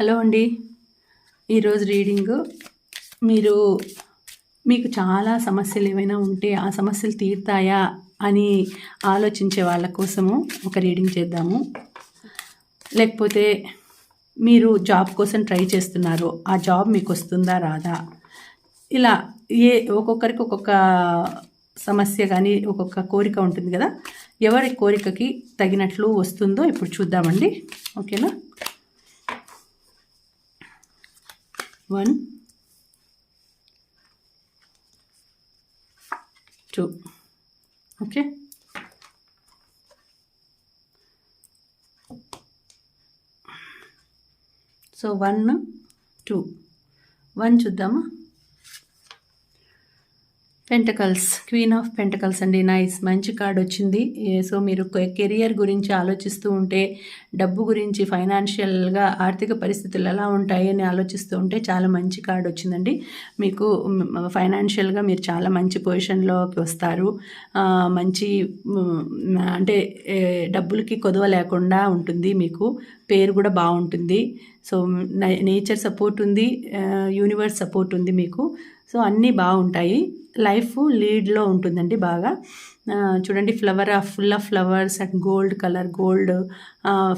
Hello అండి. ఈరోజు reading. మీరు మీకు చాలా సమస్యలు ఏమైనా ఉంటే ఆ సమస్యలు తీరుతాయా అని ఆలోచించే వాళ్ళ కోసము ఒక రీడింగ్ చేద్దాము. లేకపోతే మీరు జాబ్ కోసం ట్రై చేస్తున్నారు. ఆ జాబ్ మీకు వస్తుందా రాదా? ఇలా ఏ ఒక్కొక్కరికి ఒక్కొక్క సమస్య కానీ ఒక్కొక్క కోరిక ఉంటుంది కదా. ఎవరి కోరికకి తగినట్లు వస్తుందో ఇప్పుడు చూద్దామండి. ఓకేనా? One two okay so one two one చూద్దామా? పెంటకల్స్ క్వీన్ ఆఫ్ పెంటకల్స్ అండి. నైస్ మంచి కార్డ్ వచ్చింది. సో మీరు కెరియర్ గురించి ఆలోచిస్తూ ఉంటే డబ్బు గురించి ఫైనాన్షియల్గా ఆర్థిక పరిస్థితులు ఎలా ఉంటాయి అని ఆలోచిస్తూ ఉంటే చాలా మంచి కార్డ్ వచ్చిందండి. మీకు ఫైనాన్షియల్గా మీరు చాలా మంచి పొజిషన్లోకి వస్తారు. మంచి అంటే డబ్బులకి కొదవ లేకుండా ఉంటుంది మీకు. పేరు కూడా బాగుంటుంది. సో నేచర్ సపోర్ట్ ఉంది. యూనివర్స్ సపోర్ట్ ఉంది మీకు. సో అన్నీ బాగుంటాయి. లైఫ్ లీడ్లో ఉంటుందండి బాగా. చూడండి flower full of flowers and gold colour gold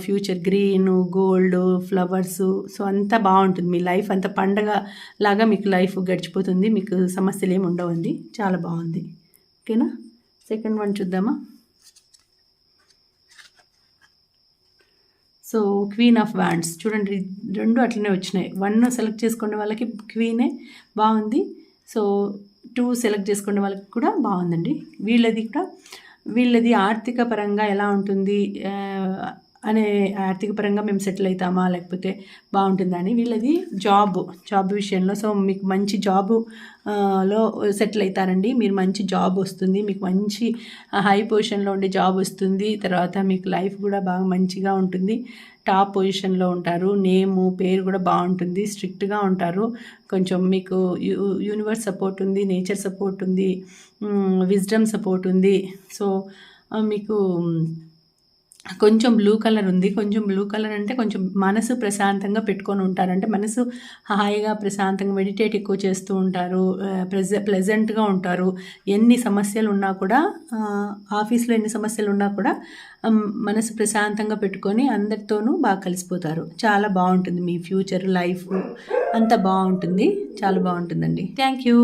future green gold flowers. So అంతా బాగుంటుంది. మీ లైఫ్ అంత పండగ లాగా మీకు లైఫ్ గడిచిపోతుంది. మీకు సమస్యలు ఏమి ఉండవండి. చాలా బాగుంది. ఓకేనా? సెకండ్ వన్ చూద్దామా? సో క్వీన్ ఆఫ్ వ్యాండ్స్ చూడండి రెండు అట్లనే వచ్చినాయి. వన్ సెలెక్ట్ చేసుకునే వాళ్ళకి క్వీనే బాగుంది. సో టూ సెలెక్ట్ చేసుకునే వాళ్ళకి కూడా బాగుందండి. వీళ్ళది కూడా వీళ్ళది ఆర్థిక పరంగా ఎలా ఉంటుంది అనే ఆర్థిక పరంగా మేము సెటిల్ అవుతామా లేకపోతే బాగుంటుందని వీళ్ళది జాబ్ జాబ్ విషయంలో. సో మీకు మంచి జాబ్లో సెటిల్ అవుతారండి మీరు మంచి జాబ్ వస్తుంది మీకు మంచి హై పొజిషన్లో ఉండే జాబ్ వస్తుంది. తర్వాత మీకు లైఫ్ కూడా బాగా మంచిగా ఉంటుంది. టాప్ పొజిషన్లో ఉంటారు. నేము పేరు కూడా బాగుంటుంది. స్ట్రిక్ట్గా ఉంటారు. కొంచెం మీకు యూనివర్స్ సపోర్ట్ ఉంది నేచర్ సపోర్ట్ ఉంది విజ్డమ్ సపోర్ట్ ఉంది. సో మీకు కొంచెం బ్లూ కలర్ ఉంది. కొంచెం బ్లూ కలర్ అంటే కొంచెం మనసు ప్రశాంతంగా పెట్టుకొని ఉంటారు. అంటే మనసు హాయిగా ప్రశాంతంగా మెడిటేట్ ఎక్కువ చేస్తూ ఉంటారు. ప్రెజ ప్లెజెంట్గా ఉంటారు. ఎన్ని సమస్యలు ఉన్నా కూడా ఆఫీస్లో ఎన్ని సమస్యలు ఉన్నా కూడా మనసు ప్రశాంతంగా పెట్టుకొని అందరితోనూ బాగా కలిసిపోతారు. చాలా బాగుంటుంది మీ ఫ్యూచర్ లైఫ్ అంతా బాగుంటుంది. చాలా బాగుంటుందండి. Thank you